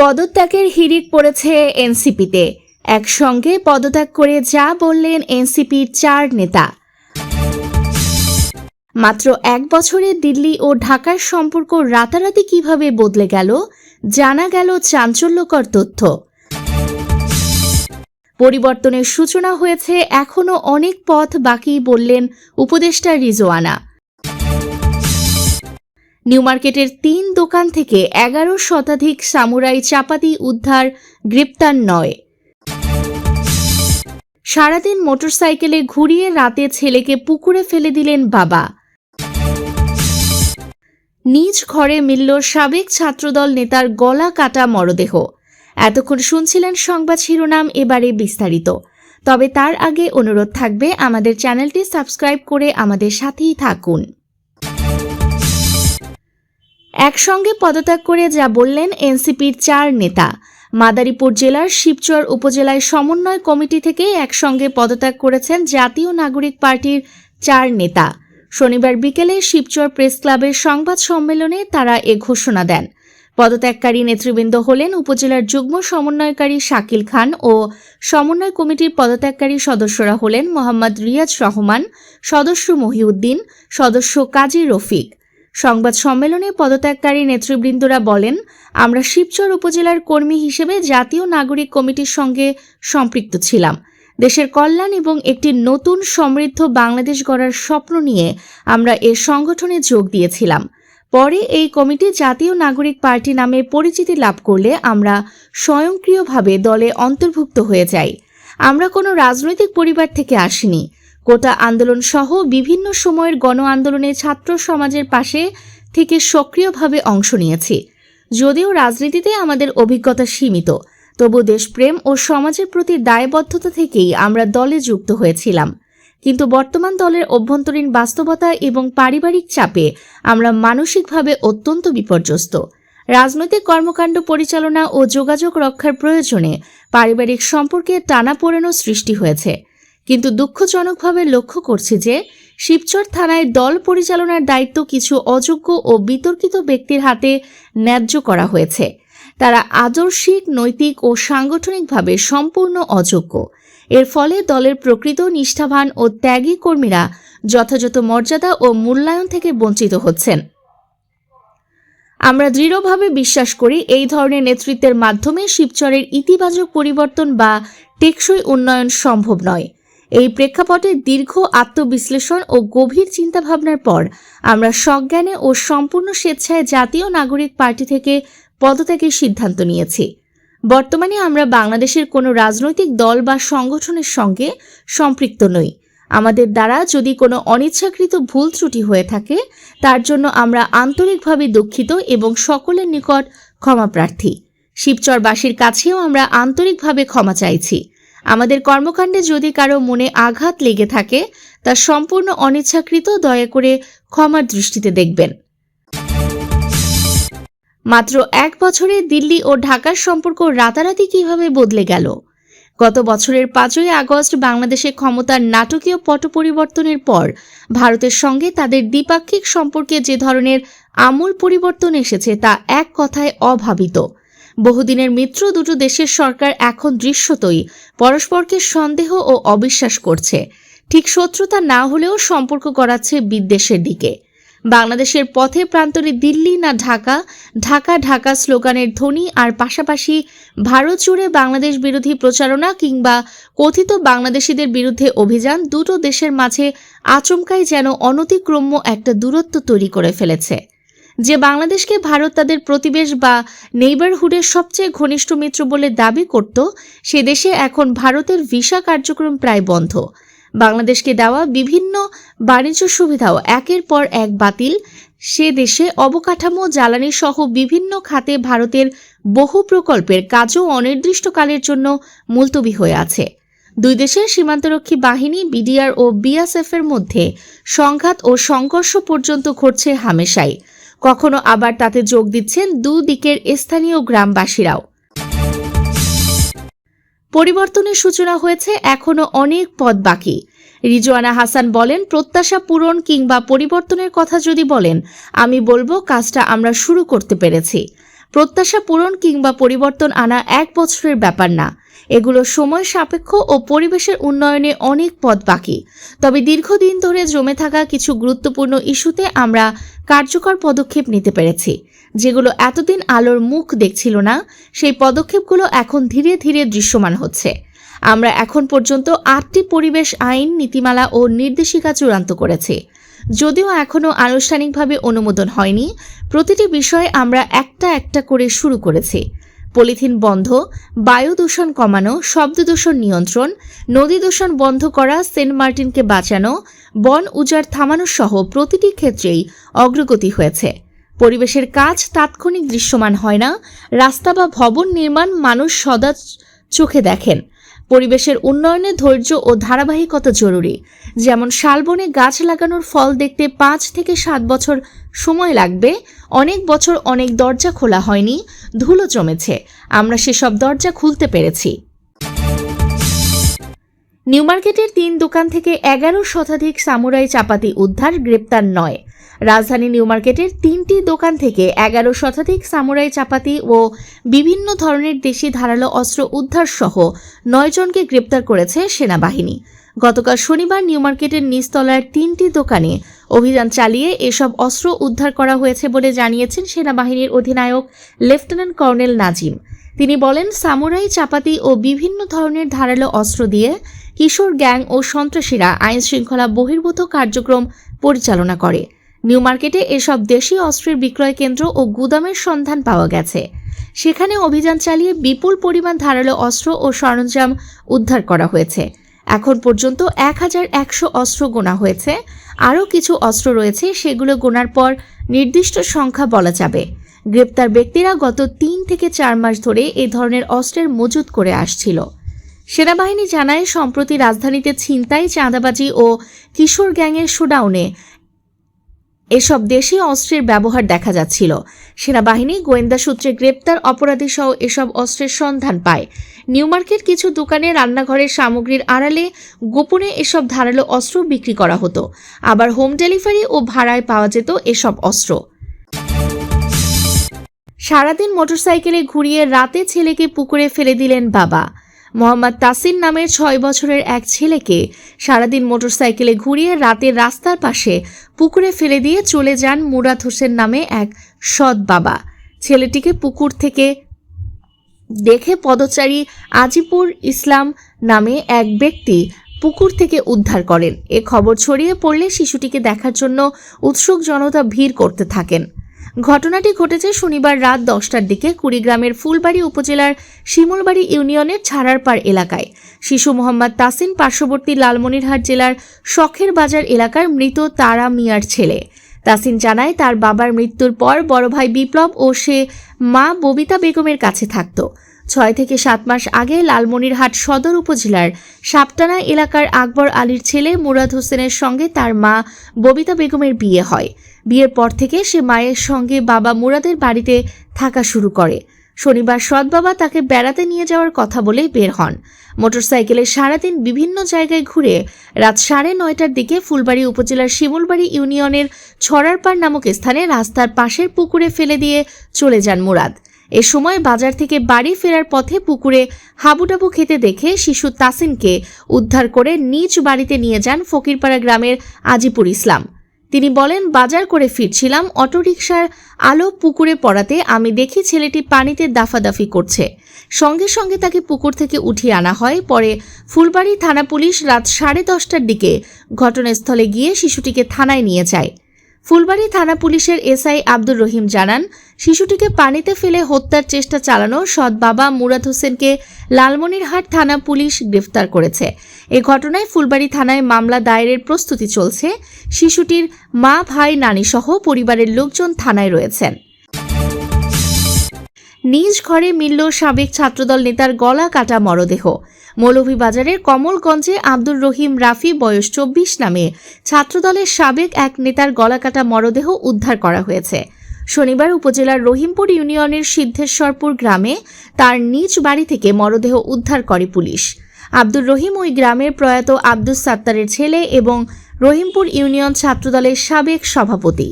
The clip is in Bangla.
পদত্যাগের হিড়িক পড়েছে এনসিপিতে। একসঙ্গে পদত্যাগ করে যা বললেন এনসিপির চার নেতা। মাত্র এক বছরে দিল্লি ও ঢাকার সম্পর্ক রাতারাতি কীভাবে বদলে গেল, জানা গেল চাঞ্চল্যকর তথ্য। পরিবর্তনের সূচনা হয়েছে এখনও অনেক পথ বাকি বললেন উপদেষ্টা রিজওয়ানা। নিউ মার্কেটের তিন দোকান থেকে এগারো শতাধিক সামুরাই চাপাতি উদ্ধার গ্রেপ্তার নয়। সারাদিন মোটরসাইকেলে ঘুরিয়ে রাতে ছেলেকে পুকুরে ফেলে দিলেন বাবা। নিজ ঘরে মিলল সাবেক ছাত্রদল নেতার গলা কাটা মরদেহ। এতক্ষণ শুনছিলেন সংবাদ শিরোনাম, এবারে বিস্তারিত। তবে তার আগে অনুরোধ থাকবে আমাদের চ্যানেলটি সাবস্ক্রাইব করে আমাদের সাথেই থাকুন। একসঙ্গে পদত্যাগ করে যা বললেন এনসিপির চার নেতা। মাদারীপুর জেলার শিবচর উপজেলায় সমন্বয় কমিটি থেকে একসঙ্গে পদত্যাগ করেছেন জাতীয় নাগরিক পার্টির চার নেতা। শনিবার বিকেলে শিবচর প্রেস ক্লাবের সংবাদ সম্মেলনে তারা এ ঘোষণা দেন। পদত্যাগকারী নেতৃবৃন্দ হলেন উপজেলার যুগ্ম সমন্বয়কারী শাকিল খান ও সমন্বয় কমিটির পদত্যাগকারী সদস্যরা হলেন মোহাম্মদ রিয়াজ রহমান, সদস্য মহিউদ্দিন, সদস্য কাজী রফিক। সংবাদ সম্মেলনে পদত্যাগকারী নেতৃবৃন্দরা বলেন, আমরা শিবচর উপজেলার কর্মী হিসেবে জাতীয় নাগরিক কমিটির সঙ্গে সম্পৃক্ত ছিলাম। দেশের কল্যাণ এবং একটি নতুন সমৃদ্ধ বাংলাদেশ গড়ার স্বপ্ন নিয়ে আমরা এ সংগঠনে যোগ দিয়েছিলাম। পরে এই কমিটি জাতীয় নাগরিক পার্টি নামে পরিচিতি লাভ করলে আমরা স্বয়ংক্রিয়ভাবে দলে অন্তর্ভুক্ত হয়ে যাই। আমরা কোনো রাজনৈতিক পরিবার থেকে আসিনি। কোটা আন্দোলন সহ বিভিন্ন সময়ের গণ আন্দোলনে ছাত্র সমাজের পাশে থেকে সক্রিয়ভাবে অংশ নিয়েছি। যদিও রাজনীতিতে আমাদের অভিজ্ঞতা সীমিত, তবু দেশপ্রেম ও সমাজের প্রতি দায়বদ্ধতা থেকেই আমরা দলে যুক্ত হয়েছিলাম। কিন্তু বর্তমান দলের অভ্যন্তরীণ বাস্তবতা এবং পারিবারিক চাপে আমরা মানসিকভাবে অত্যন্ত বিপর্যস্ত। রাজনৈতিক কর্মকাণ্ড পরিচালনা ও যোগাযোগ রক্ষার প্রয়োজনে পারিবারিক সম্পর্কে টানাপোড়েনও সৃষ্টি হয়েছে। কিন্তু দুঃখজনকভাবে লক্ষ্য করছি যে শিবচর থানায় দল পরিচালনার দায়িত্ব কিছু অযোগ্য ও বিতর্কিত ব্যক্তির হাতে ন্যায্য করা হয়েছে। তারা আদর্শিক, নৈতিক ও সাংগঠনিকভাবে সম্পূর্ণ অযোগ্য। এর ফলে দলের প্রকৃত নিষ্ঠাবান ও ত্যাগী কর্মীরা যথাযথ মর্যাদা ও মূল্যায়ন থেকে বঞ্চিত হচ্ছেন। আমরা দৃঢ়ভাবে বিশ্বাস করি এই ধরনের নেতৃত্বের মাধ্যমে শিবচরের ইতিবাচক পরিবর্তন বা টেকসই উন্নয়ন সম্ভব নয়। এই প্রেক্ষাপটে দীর্ঘ আত্মবিশ্লেষণ ও গভীর চিন্তাভাবনার পর আমরা সজ্ঞানে ও সম্পূর্ণ স্বেচ্ছায় জাতীয় নাগরিক পার্টি থেকে পদত্যাগের সিদ্ধান্ত নিয়েছি। বর্তমানে আমরা বাংলাদেশের কোনো রাজনৈতিক দল বা সংগঠনের সঙ্গে সম্পৃক্ত নই। আমাদের দ্বারা যদি কোনো অনিচ্ছাকৃত ভুল ত্রুটি হয়ে থাকে, তার জন্য আমরা আন্তরিকভাবে দুঃখিত এবং সকলের নিকট ক্ষমা প্রার্থী। শিবচরবাসীর কাছেও আমরা আন্তরিকভাবে ক্ষমা চাইছি। আমাদের কর্মকাণ্ডে যদি কারও মনে আঘাত লেগে থাকে, তা সম্পূর্ণ অনিচ্ছাকৃত, দয়া করে ক্ষমার দৃষ্টিতে দেখবেন। মাত্র এক বছরে দিল্লি ও ঢাকার সম্পর্ক রাতারাতি কীভাবে বদলে গেল? গত বছরের পাঁচই আগস্ট বাংলাদেশে ক্ষমতার নাটকীয় পট পরিবর্তনের পর, ভারতের সঙ্গে তাদের দ্বিপাক্ষিক সম্পর্কে যে ধরনের আমূল পরিবর্তন এসেছে তা এক কথায় অভাবিত। বহুদিনের মিত্র দুটো দেশের সরকার এখন দৃশ্যতই, পরস্পরকে সন্দেহ ও অবিশ্বাস করছে। ঠিক শত্রুতা না হলেও সম্পর্ক গড়াচ্ছে বিদ্বেষের দিকে। বাংলাদেশের পথে প্রান্তরে দিল্লি না ঢাকা ঢাকা ঢাকা স্লোগানের ধ্বনি আর পাশাপাশি ভারত জুড়ে বাংলাদেশ বিরোধী প্রচারণা কিংবা কথিত বাংলাদেশিদের বিরুদ্ধে অভিযান দুটো দেশের মাঝে আচমকাই যেন অনতিক্রম্য একটা দূরত্ব তৈরি করে ফেলেছে। যে বাংলাদেশকে ভারত তাদের প্রতিবেশ বা নেইবারহুডের সবচেয়ে ঘনিষ্ঠ মিত্র বলে দাবি করত, সে দেশে এখন ভারতের ভিসা কার্যক্রম প্রায় বন্ধ। বাংলাদেশকে দেওয়া বিভিন্ন বাণিজ্য সুবিধাও একের পর এক বাতিল। সে দেশে অবকাঠামো, জ্বালানি সহ বিভিন্ন খাতে ভারতের বহু প্রকল্পের কাজও অনির্দিষ্টকালের জন্য মুলতবি হয়ে আছে। দুই দেশের সীমান্তরক্ষী বাহিনী, বিডিআর ও বিএসএফ এর মধ্যে সংঘাত ও সংঘর্ষ পর্যন্ত ঘটছে হামেশাই। কখনো আবার তাতে যোগ দিচ্ছেন দুদিকের স্থানীয় গ্রামবাসীরাও। পরিবর্তনের সূচনা হয়েছে, এখনও অনেক পদ বাকি। রিজওয়ানা হাসান বলেন, প্রত্যাশা পূরণ কিংবা পরিবর্তনের কথা যদি বলেন, আমি বলব কাজটা আমরা শুরু করতে পেরেছি। প্রত্যাশা পূরণ কিংবা পরিবর্তন আনা এক বছরের ব্যাপার না। এগুলো সময় সাপেক্ষ ও পরিবেশের উন্নয়নে অনেক পথ বাকি। তবে দীর্ঘদিন ধরে জমে থাকা কিছু গুরুত্বপূর্ণ ইস্যুতে আমরা কার্যকর পদক্ষেপ নিতে পেরেছি। যেগুলো এতদিন আলোর মুখ দেখছিল না, সেই পদক্ষেপগুলো এখন ধীরে ধীরে দৃশ্যমান হচ্ছে। আমরা এখন পর্যন্ত আটটি পরিবেশ আইন, নীতিমালা ও নির্দেশিকা চূড়ান্ত করেছি। যদিও এখনও আনুষ্ঠানিকভাবে অনুমোদন হয়নি, প্রতিটি বিষয়ে আমরা একটা একটা করে শুরু করেছি। পলিথিন বন্ধ, বায়ু দূষণ কমানো, শব্দ দূষণ নিয়ন্ত্রণ, নদী দূষণ বন্ধ করা, সেন্ট মার্টিনকে বাঁচানো, বন উজাড় থামানো সহ প্রতিটি ক্ষেত্রেই অগ্রগতি হয়েছে। পরিবেশের কাজ তাৎক্ষণিক দৃশ্যমান হয় না, রাস্তা বা ভবন নির্মাণ মানুষ সদা চোখে দেখেন। পরিবেশের উন্নয়নে ধৈর্য ও ধারাবাহিকতা জরুরি। যেমন শালবনে গাছ লাগানোর ফল দেখতে পাঁচ থেকে সাত বছর সময় লাগবে। অনেক বছর অনেক দরজা খোলা হয়নি, ধুলো জমেছে। আমরা সেসব দরজা খুলতে পেরেছি। নিউমার্কেটের তিন দোকান থেকে এগারো শতাধিক সামুরাই চাপাতি উদ্ধার, গ্রেপ্তার নয়। রাজধানী নিউ মার্কেটের তিনটি দোকান থেকে এগারো শতাধিক সামুরাই চাপাতি ও বিভিন্ন ধরনের দেশি ধারালো অস্ত্র উদ্ধার সহ নয় জনকে গ্রেপ্তার করেছে সেনাবাহিনী। গতকাল শনিবার নিউ মার্কেটের নিচতলার তিনটি দোকানে অভিযান চালিয়ে এসব অস্ত্র উদ্ধার করা হয়েছে বলে জানিয়েছেন সেনাবাহিনীর অধিনায়ক লেফটেন্যান্ট কর্নেল নাজিম। তিনি বলেন, সামুরাই চাপাতি ও বিভিন্ন ধরনের ধারালো অস্ত্র দিয়ে কিশোর গ্যাং ও সন্ত্রাসীরা আইন শৃঙ্খলা বহির্ভূত কার্যক্রম পরিচালনা করে। নিউ মার্কেটে এসব দেশি অস্ত্রের বিক্রয় কেন্দ্র ও গুদামের সন্ধান পাওয়া গেছে। সেখানে অভিযান চালিয়ে বিপুল পরিমাণ ধারালো অস্ত্র ও সরঞ্জাম উদ্ধার করা হয়েছে। এখন পর্যন্ত এক হাজার একশো অস্ত্র গোনা হয়েছে। আরও কিছু অস্ত্র রয়েছে, সেগুলো গোনার পর নির্দিষ্ট সংখ্যা বলা যাবে। গ্রেপ্তার ব্যক্তিরা গত তিন থেকে চার মাস ধরে এ ধরনের অস্ত্রের মজুত করে আসছিল। সেনাবাহিনী জানায়, সম্প্রতি রাজধানীতে ছিনতাই, চাঁদাবাজি ও কিশোর গ্যাংয়ের শোডাউনে এসব দেশি অস্ত্রের ব্যবহার দেখা যাচ্ছিল। সেনাবাহিনী গোয়েন্দা সূত্রে গ্রেপ্তার অপরাধী সহ এসব অস্ত্রের সন্ধান পায়। নিউ মার্কেট কিছু দোকানে রান্নাঘরের সামগ্রীর আড়ালে গোপনে এসব ধারালো অস্ত্র বিক্রি করা হতো। আবার হোম ডেলিভারি ও ভাড়ায় পাওয়া যেত এসব অস্ত্র। সারাদিন মোটরসাইকেলে ঘুরিয়ে রাতে ছেলেকে পুকুরে ফেলে দিলেন বাবা। মোহাম্মদ তাসিন নামের ছয় বছরের এক ছেলেকে সারাদিন মোটরসাইকেলে ঘুরিয়ে রাতে রাস্তার পাশে পুকুরে ফেলে দিয়ে চলে যান মুরাদ হোসেন নামে এক সৎ বাবা। ছেলেটিকে পুকুর থেকে দেখে পদচারী আজিপুর ইসলাম নামে এক ব্যক্তি পুকুর থেকে উদ্ধার করেন। এ খবর ছড়িয়ে পড়লে শিশুটিকে দেখার জন্য উৎসুক জনতা ভিড় করতে থাকেন। ঘটনাটি ঘটেছে শনিবার রাত দশটার দিকে কুড়িগ্রামের ফুলবাড়ি উপজেলার শিমুলবাড়ি ইউনিয়নের ছাড়ারপাড় এলাকায়। শিশু মোহাম্মদ তাসিন পার্শ্ববর্তী লালমনিরহাট জেলার শখের বাজার এলাকার মৃত তারা মিয়ার ছেলে। তাসিন জানায়, তার বাবার মৃত্যুর পর বড় ভাই বিপ্লব ও সে মা ববিতা বেগমের কাছে থাকত। ছয় থেকে সাত মাস আগে লালমনিরহাট সদর উপজেলার সাপটানা এলাকার আকবর আলীর ছেলে মুরাদ হোসেনের সঙ্গে তার মা ববিতা বেগমের বিয়ে হয়। বিয়ের পর থেকে সে মায়ের সঙ্গে বাবা মুরাদের বাড়িতে থাকা শুরু করে। শনিবার সৎ বাবা তাকে বেড়াতে নিয়ে যাওয়ার কথা বলেই বের হন। মোটরসাইকেলে সারাদিন বিভিন্ন জায়গায় ঘুরে রাত সাড়ে নয়টার দিকে ফুলবাড়ি উপজেলার শিমুলবাড়ি ইউনিয়নের ছড়ারপাড় নামক স্থানে রাস্তার পাশের পুকুরে ফেলে দিয়ে চলে যান মুরাদ। এ সময় বাজার থেকে বাড়ি ফেরার পথে পুকুরে হাবুডাবু খেতে দেখে শিশু তাসিনকে উদ্ধার করে নিজ বাড়িতে নিয়ে যান ফকিরপাড়া গ্রামের আজিপুর ইসলাম। তিনি বলেন, বাজার করে ফিরছিলাম, অটোরিকশার আলো পুকুরে পড়াতে আমি দেখি ছেলেটি পানিতে দাফাদাফি করছে। সঙ্গে সঙ্গে তাকে পুকুর থেকে উঠিয়ে আনা হয়। পরে ফুলবাড়ি থানা পুলিশ রাত সাড়ে দশটার দিকে ঘটনাস্থলে গিয়ে শিশুটিকে থানায় নিয়ে যায়। ফুলবাড়ি থানা পুলিশের এসআই আব্দুর রহিম জানান, শিশুটিকে পানিতে ফেলে হত্যার চেষ্টা চালানো সৎ বাবা মুরাদ হোসেনকে লালমনিরহাট থানা পুলিশ গ্রেফতার করেছে। এ ঘটনায় ফুলবাড়ি থানায় মামলা দায়েরের প্রস্তুতি চলছে। শিশুটির মা, ভাই নানি সহ পরিবারের লোকজন থানায় রয়েছেন। নিজ ঘরে মিলল সাবেক ছাত্রদল নেতার গলা কাটা মরদেহ। মৌলভীবাজারের কমলগঞ্জে আব্দুর রহিম রাফি, বয়স চব্বিশ নামে। ছাত্রদলের সাবেক এক নেতার গলাকাটা মরদেহ উদ্ধার করা হয়েছে। শনিবার উপজেলার রহিমপুর ইউনিয়নের সিদ্ধেশ্বরপুর গ্রামে তার নিজ বাড়ি থেকে মরদেহ উদ্ধার করে পুলিশ। আব্দুর রহিম ওই গ্রামের প্রয়াত আব্দুস সাত্তারের ছেলে এবং রহিমপুর ইউনিয়ন ছাত্রদলের সাবেক সভাপতি।